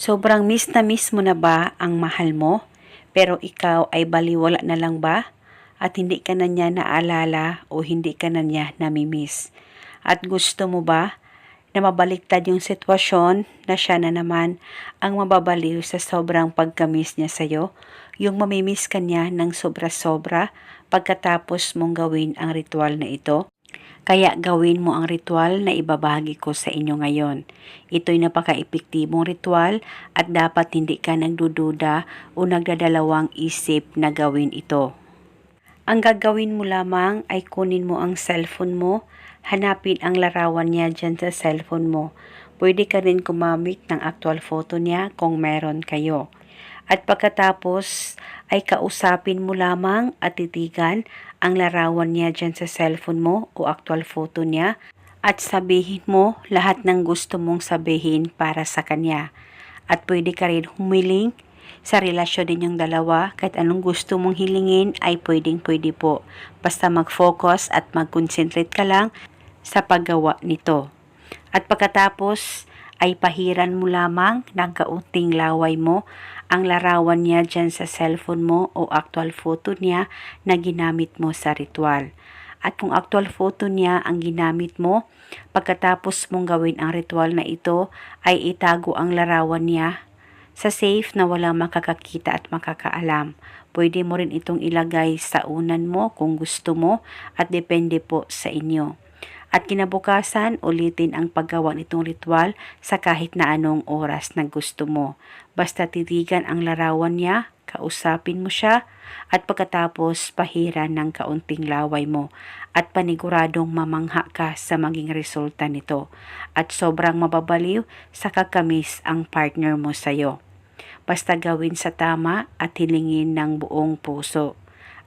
Sobrang miss na miss mo na ba ang mahal mo? Pero ikaw ay baliwala na lang ba? At hindi ka na niya naalala o hindi ka na niya namimiss? At gusto mo ba na mabaliktad yung sitwasyon na siya na naman ang mababaliw sa sobrang pagkamiss niya sa'yo? Yung mamimiss ka niya ng sobra-sobra pagkatapos mong gawin ang ritual na ito? Kaya gawin mo ang ritual na ibabahagi ko sa inyo ngayon. Ito'y napaka-epektibong ritual at dapat hindi ka nagdududa o nagdadalawang isip na gawin ito. Ang gagawin mo lamang ay kunin mo ang cellphone mo, hanapin ang larawan niya dyan sa cellphone mo. Pwede ka rin kumamit ng actual photo niya kung meron kayo. At pagkatapos ay kausapin mo lamang at titigan ang larawan niya dyan sa cellphone mo o actual photo niya at sabihin mo lahat ng gusto mong sabihin para sa kanya. At pwede ka rin humiling sa relasyon ninyong dalawa kahit anong gusto mong hilingin ay pwedeng pwede po. Basta mag-focus at mag-concentrate ka lang sa paggawa nito. At pagkatapos ay pahiran mo lamang ng kaunting laway mo ang larawan niya dyan sa cellphone mo o actual photo niya na ginamit mo sa ritual. At kung actual photo niya ang ginamit mo, pagkatapos mong gawin ang ritual na ito, ay itago ang larawan niya sa safe na walang makakakita at makakaalam. Pwede mo rin itong ilagay sa unan mo kung gusto mo at depende po sa inyo. At kinabukasan, ulitin ang paggawa nitong ritual sa kahit na anong oras na gusto mo. Basta titigan ang larawan niya, kausapin mo siya, at pagkatapos pahiran ng kaunting laway mo at paniguradong mamangha ka sa maging resulta nito at sobrang mababaliw sa kakamis ang partner mo sa'yo. Basta gawin sa tama at hilingin ng buong puso.